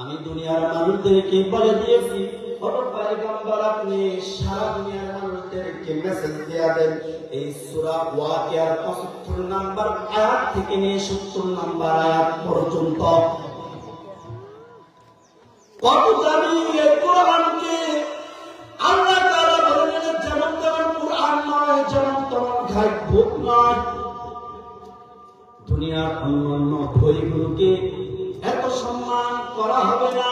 আমি দুনিয়ার মানুষদেরকে বলে দিয়েছি দুনিয়ার মানুষদেরকে মেসেজ দেয়া দেন। এই সূরা ওয়াকিয়ার 75 নাম্বার আয়াত থেকে নিয়ে 70 নাম্বার আয়াত পর্যন্ত। কত দামি কোরআনকে আল্লাহ তাআলা বলেন, যেমন তেমন যেমন তেমন নয়। দুনিয়ার অন্যান্য বইগুলোকে করা হবে না।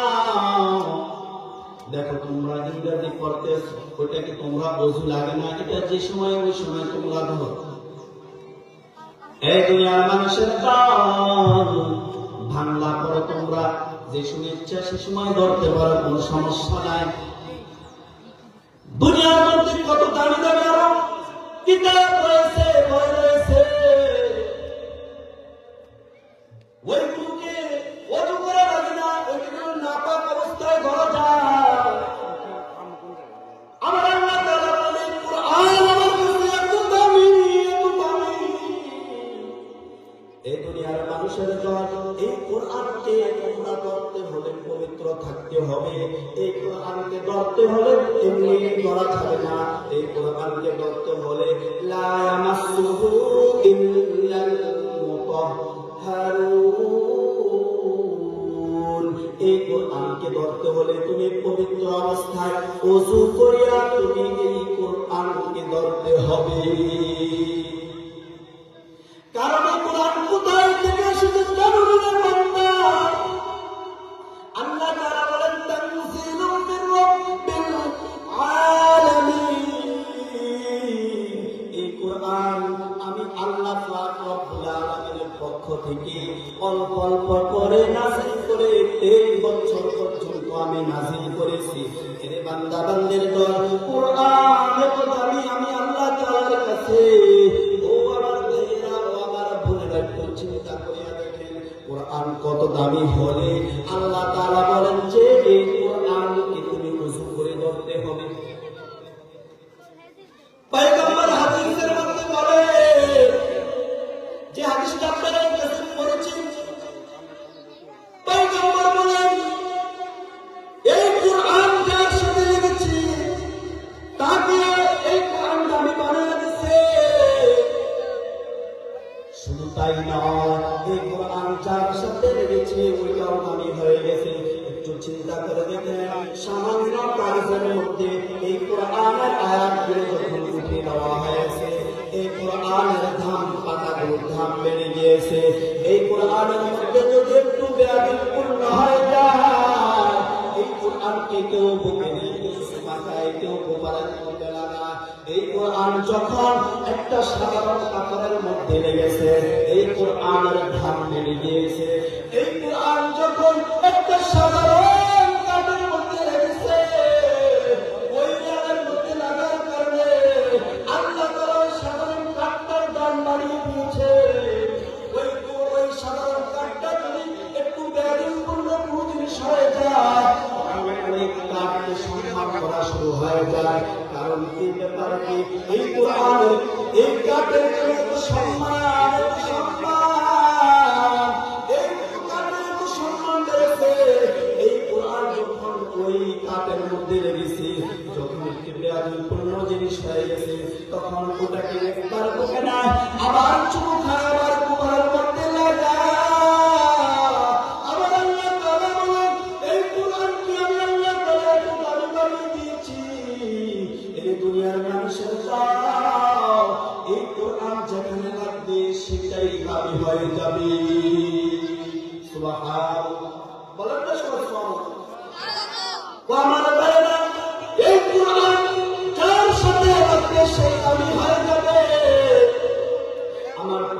দেখো তোমরা ইংরেজি পড়তে ওইটাকে তোমরা বোঝু লাগে না? এটা যে সময়, ওই সময় তোমরা ধরো। এই দুনিয়ার মানুষের কান বাংলা পড়ো তোমরা যে সময় ইচ্ছা, সে সময় ধরতে পারো, কোনো সমস্যা নাই। দুনিয়ার মধ্যে কত দামি দামি কিতাব রয়েছে থাকতে হবে। এই কোরআনকে ধরতে হলে এমনি ধরা যাবে না। এই কোরআনকে ধরতে হলে এই কোরআনকে ধরতে হলে তুমি পবিত্র অবস্থায় ওযু করিয়া তুমি এই কোরআনকে ধরতে হবে। কারণ কোরআন কোথায়? রব্বুল আলামিনের পক্ষ থেকে অল্প অল্প করে নাযিল করে এই বছর পর্যন্ত আমি নাযিল করেছি এরে বান্দা বান্দের দল কোরআন এত দামি আমি আল্লাহ তাআলার কাছে ও আমার ভাইয়েরা ও আমার বোনেরা একটু চিন্তা করিয়া দেখেন কোরআন কত দামি হলে আল্লাহ তাআলা বলেন যে এই কোরআনকে তুমি উযু করে ধরতে হবে পয়গম্বর যার সাথে লেগেছে ওইটাও দামি হয়ে গেছে। একটু চিন্তা করে দেখেন, সামান্য কাগজের মধ্যে এই কোরআনের আয়াতগুলো যখন উঠে দেওয়া হয়েছে, এই কোরআনের ধাম, পাতাগুলোর ধাম বেড়ে গিয়েছে। এই কোরআনের মধ্যে যদি একটু ব্যাধিপূর্ণ হয়ে যায়, এই কোরআনকে কেউ বুকে নিয়ে মাথায় কেউ লাগা এই কোরআন যখন একটা সাধারণ কাপড়ের মধ্যে লেগেছে, এই কোরআনের ধান বেড়ে গিয়েছে এই কোরআন যখন একটা সাধারণ এই কোরআনের যখন ওই কাঠের মধ্যে লেগেছে, যখন একটি ব্যয়পূর্ণ জিনিস হয়ে গেছে, তখন ওটাকে একবার বুকে না, আবার চুপ খায়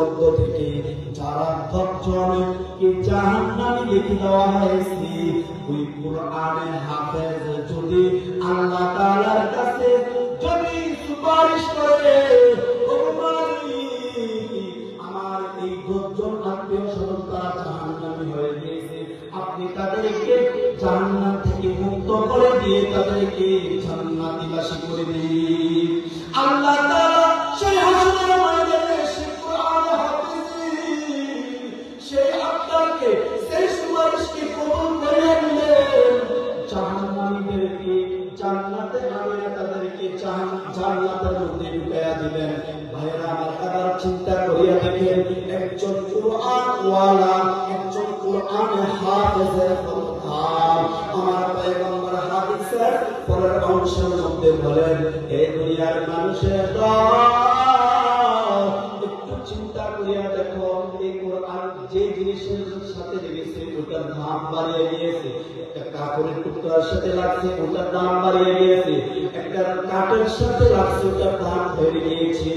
মধ্য থেকে যারা দশজনকে জাহান্নামে লিখে দেওয়া হয়েছে, ওই কোরআনে হাফেজ যদি আল্লাহ তাআলার কাছে যদি সুপারিশ করে আমার এই আত্মীয় স্বজন তারা জাহান্নামী হয়ে গিয়েছে। আপনি তাদেরকে জান্নাত থেকে মুক্ত করে দিয়ে তাদেরকে জান্নাতিবাসী করে দিন। আল্লাহ চিন্তা করিয়া দেখেন একজন কোরআন ওয়ালা একজন কোরআন হাফেজের কথা আমার পয়গম্বর হাদিসের পরের অংশের মধ্যে বলেন এই দুনিয়ার মানুষের একটু চিন্তা করিয়া দেখো, এই কোরআন যে জিনিসের সাথে লেগেছে ওটার দাম বাড়িয়ে দিয়েছে। একটা কাপড়ের টুকরার সাথে লাগছে, ওটার দাম বাড়িয়ে গিয়েছে একটা কাঠের সাথে লাগছে, ওটার দাম বেড়ে গিয়েছে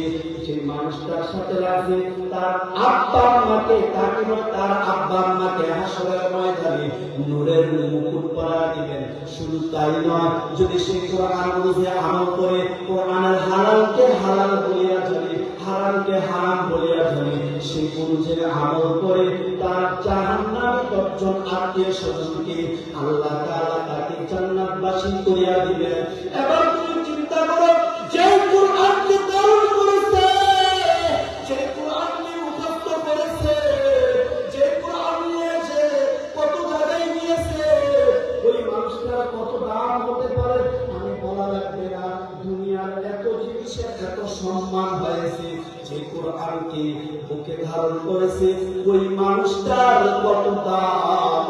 সেই মানুষটার সাথে লাগছে তার আব্বা আম্মাকে, তাকে তার আব্বা আম্মাকে হাসরের ময়দানে নূরের মুকুট পরা দিবেন। শুধু তাই নয়, যদি সে কোরআন বুঝে আমল করে কোরআনের হালালকে হালাল বলিয়া জানে, হারামকে হারাম বলিয়া জানে, সে অনুযায়ী আমল করে, তার জাহান্নামে দশজন আত্মীয় স্বজনকে আল্লাহ তাকে জান্নাতবাসী করিয়া দিবেন। এবার তুমি চিন্তা করো সম্মান হয়েছে যে কোরআনকে বুকে ধারণ করেছে ওই মানুষটার কত দাম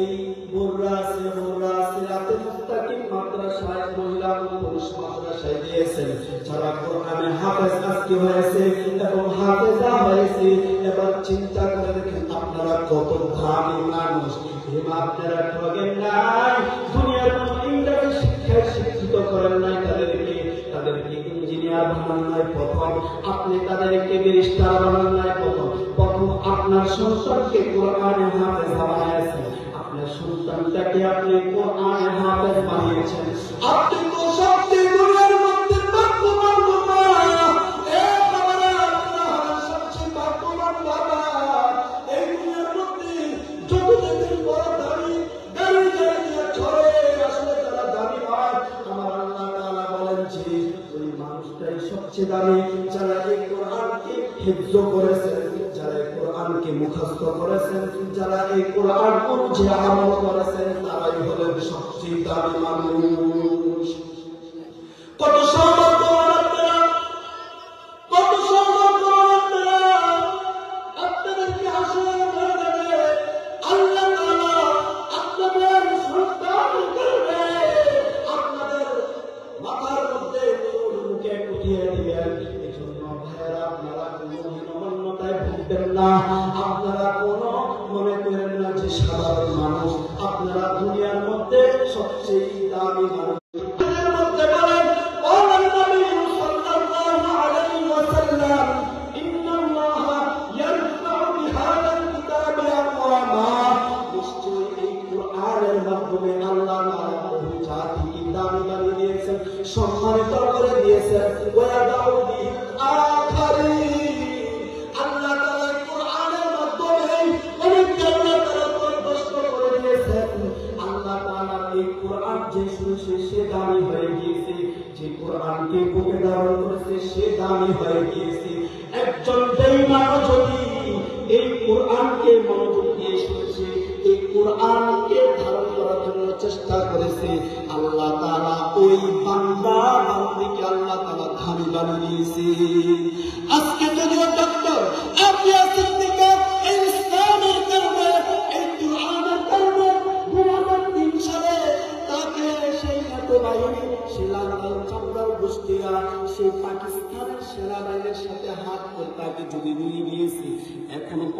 এই বোররা আছে বোররা সিরাতে মুস্তাকিম মাদ্রাসায় মহিলা ও পুরুষ মাদ্রাসায় দিয়েছেন যারা কোরআনে হাফেজ আজকে হয়েছে এবং হাফেজা হয়েছে। এবার চিন্তা করে দেখেন, আপনারা কত দামি মানুষ। আপনারা ঠগেন নাই, দুনিয়ার কোনো ইংরেজি শিক্ষায় শিক্ষিত করেন নাই তাদেরকে। তাদেরকে ইঞ্জিনিয়ার বানান নাই প্রথম, আপনি তাদেরকে ব্যারিস্টার বানান নাই প্রথম। প্রথম আপনার সন্তানকে কোরআনে হাফেজ আপনার সন্তানটাকে আপনি কোরআনে বানিয়েছেন আপনি তো সবচেয়ে দুনিয়ার মধ্যে বাবা এ আপনারা সবচেয়ে বাবা এই দুনিয়ার মধ্যে যত বড় দামি গাড়ি ছড়ে আসলে তারা দামি নয় আমার আল্লাহ তাআলা বলেন যে ওই মানুষটাই সবচেয়ে দামি যারা এই কোরআনকে হিফজ এই কোরআনকে মুখস্থ করেছেন, যারা এই কোরআন বুঝে আমল করেছেন, তারাই হলেন সবচেয়ে দামি মানুষ। কত সৌভাগ্যবান সবচেয়ে দামি মানুষ দামি হয়ে একজন বেইমানও যদি এই কোরআনকে মনোযোগ দিয়ে এই কোরআনকে ধারণ করার জন্য চেষ্টা করেছে, আল্লাহ তারা ওই বান্দা বান্দিকে আল্লাহ তারা আজকে যদিও ডক্টর আপনি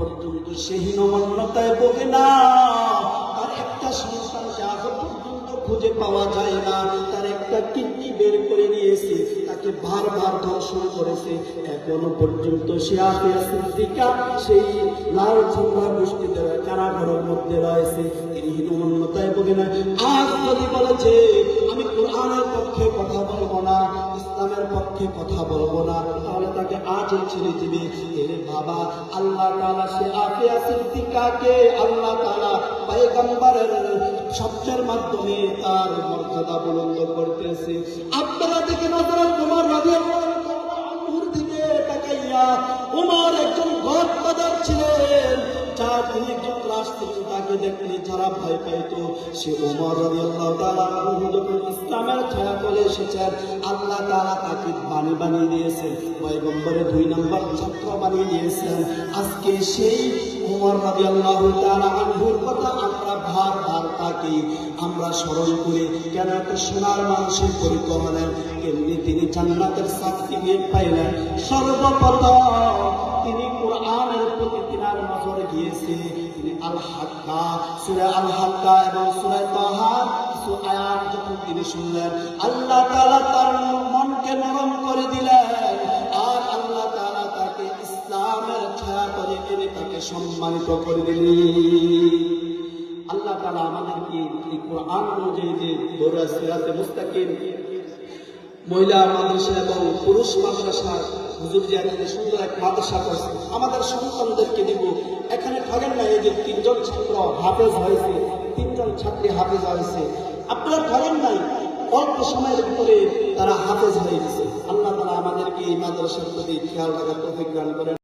পর্যন্ত সেই নমন্যতায় বোকে না। তার একটা সন্তানকে পর্যন্ত খুঁজে পাওয়া যায় না, তার একটা কিডনি বের করে নিয়েছে, তাকে বারবার ধর্ষণ করেছে। এখনও পর্যন্ত সে সিদ্দিকা, সেই লাল কারাগারের মধ্যে রয়েছে। তিনি হীনমন্যতায় বোকে না। আজ যদি বলেছে, আমি কোরআনের পক্ষে কথা বলব না, ইসলামের পক্ষে কথা বলব না, তাহলে তাকে আজ ছেড়ে দিবে। এর বাবা, আল্লাহ তাআলা সে আফিয়া সিদ্দিকাকে আল্লাহ তাআলা পয়গম্বরের শব্দের মাধ্যমে তার মর্যাদা বুলন্দ করতেছে। আপনারা দেখে নজর তোমার আনহুর দিকে তাকাইয়া উমর একজন গডফাদার ছিলেন। একজন রাষ্ট্রপতি তাকে দেখলে যারা ভয় সে ওমর ইসলামের ছায়া আল্লাহ তাআলা তাকে বাণী বানিয়ে দিয়েছেন দুই নম্বর ছাত্র বানিয়ে দিয়েছেন আজকে সেই তাআলা আনহুর কথা আমরা বারবার তাকে আমরা স্মরণ করি, কেন একটা সোনার মানুষের হলেন কেমনি তিনি জান্নাতের সার্টিফিকেট পাইলেন? সর্বপ্রথম হাক্কা সূরা আল হাক্কা এবং সূরা তাহা কিছু আয়াত যখন তিনি শুনলেন, আল্লাহ তাআলা তার মনকে নরম করে দিলেন আর আল্লাহ তাআলা তাকে ইসলামের ছায়া করে তিনি তাকে সম্মানিত করে দিলেন। আল্লাহ তাআলা আমাদেরকে এই কোরআন অনুযায়ী যে দৌড়া সিরাতে মুস্তাকিম মহিলা মাদ্রাসা এবং পুরুষ মাদ্রাসার হুজুর জিয়াদের সুন্দর এক মাদ্রাসা করছে। আমাদের সন্তানদেরকে দিব। এখানে ঠগেন না এই যে তিনজন ছাত্র হাফেজ হয়েছে, তিনজন ছাত্রী হাফেজ হয়েছে। আপনারা ঠগেন নাই, অল্প সময়ের উপরে তারা হাফেজ হয়ে গেছে। আল্লাহ তারা আমাদেরকে এই মাদ্রাসার প্রতি খেয়াল রাখার প্রতিজ্ঞান করেন।